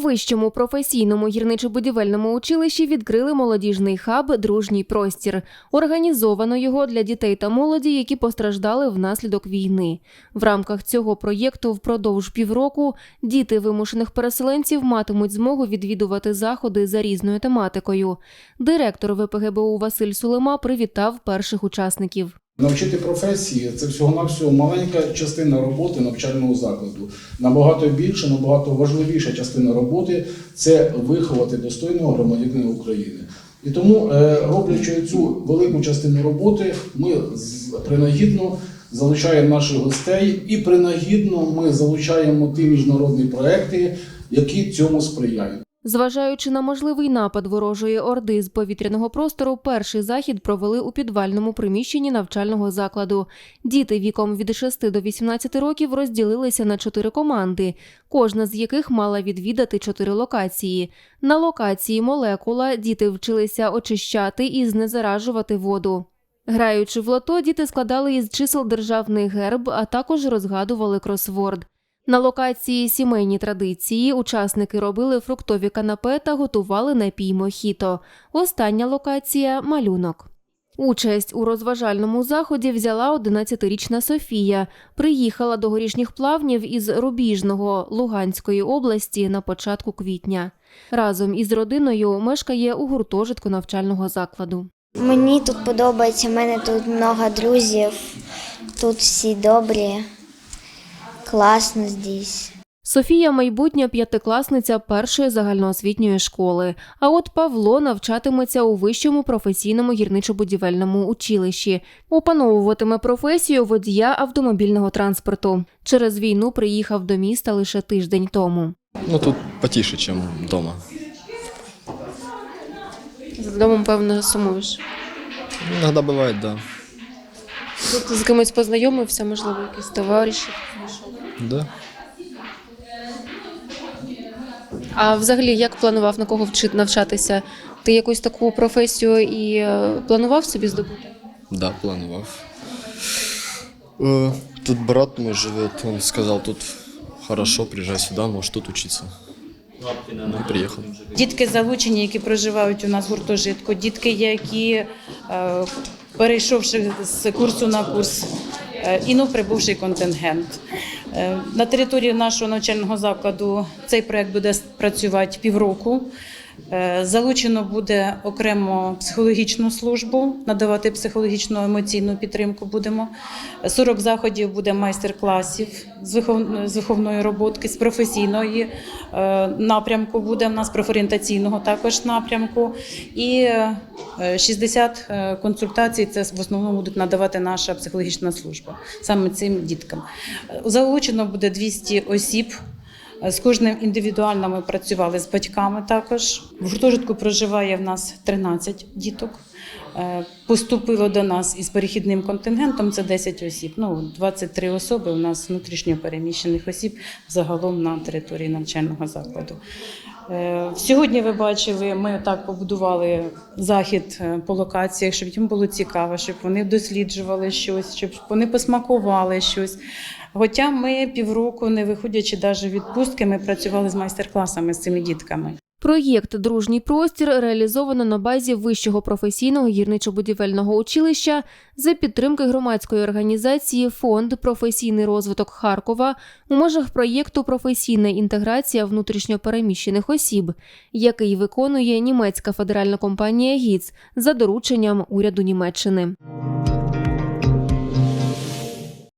вищому професійному гірничо-будівельному училищі відкрили молодіжний хаб Дружній простір. Організовано його для дітей та молоді, які постраждали внаслідок війни. В рамках цього проєкту впродовж півроку діти вимушених переселенців матимуть змогу відвідувати заходи за різною тематикою. Директор ВПГБУ Василь Сулема привітав перших учасників. Навчити професії це всього-навсього маленька частина роботи навчального закладу. Набагато більше, набагато важливіша частина роботи це виховати достойного громадянина України. І тому, е, роблячи цю велику частину роботи, ми принагідно залучаємо наших гостей і принагідно ми залучаємо ті міжнародні проекти, які цьому сприяють. Зважаючи на можливий напад ворожої орди з повітряного простору, перший захід провели у підвальному приміщенні навчального закладу. Діти віком від 6 до 18 років розділилися на чотири команди, кожна з яких мала відвідати чотири локації. На локації молекула діти вчилися очищати і знезаражувати воду. Граючи в лото, діти складали із чисел державний герб, а також розгадували кросворд. На локації сімейні традиції учасники робили фруктові канапе та готували напій мохіто. Остання локація малюнок. Участь у розважальному заході взяла 11-річна Софія. Приїхала до горішніх плавнів із Рубіжного Луганської області на початку квітня. Разом із родиною мешкає у гуртожитку навчального закладу. Мені тут подобається, в мене тут много друзів, тут всі добрі, класно здесь. Софія майбутня п'ятикласниця першої загальноосвітньої школи. А от Павло навчатиметься у вищому професійному гірничо-будівельному училищі. Опановуватиме професію водія автомобільного транспорту. Через війну приїхав до міста лише тиждень тому. Ну тут потише, чем дома. З домом, певно, сумуєш. Иногда бывает, да. Тут з кимось познайомився, можливо, якийсь товариш. Да. А взагалі, як планував на кого вчити навчатися? Ти якусь таку професію і е, планував собі здобути? Да, планував. Э, Тут брат мой живет, он сказал, тут хорошо, приезжай сюда, можешь тут учиться. Ну, и приехал. Дітки залучені, які проживають у нас в гуртожитку, дітки, які е, перейшовши з курсу на курс, е, і ну прибувший контингент. Е, На території нашого навчального закладу цей проект буде працювати півроку. Е, Залучено буде окремо психологічну службу, надавати психологічну емоційну підтримку будемо. 40 заходів буде майстер-класів з вихов- з виховної роботки, з професійної е, напрямку буде в нас профорієнтаційного також напрямку. І е, 60 е, консультацій це в основному будуть надавати наша психологічна служба саме цим діткам. Залучено буде 200 осіб. З кожним індивідуально ми працювали з батьками також. В гуртожитку проживає в нас 13 діток. Е, Поступило до нас із перехідним контингентом це 10 осіб. Ну, 23 особи у нас внутрішньо переміщених осіб загалом на території навчального закладу. Е, Сьогодні ви бачили, ми так побудували захід е, по локаціях, щоб їм було цікаво, щоб вони досліджували щось, щоб вони посмакували щось. Хоча ми півроку, не виходячи навіть відпустки, ми працювали з майстер-класами з цими дітками. Проєкт Дружній простір реалізовано на базі вищого професійного гірничо-будівельного училища за підтримки громадської організації Фонд професійний розвиток Харкова у межах проєкту Професійна інтеграція внутрішньопереміщених осіб, який виконує німецька федеральна компанія ГІЦ за дорученням уряду Німеччини.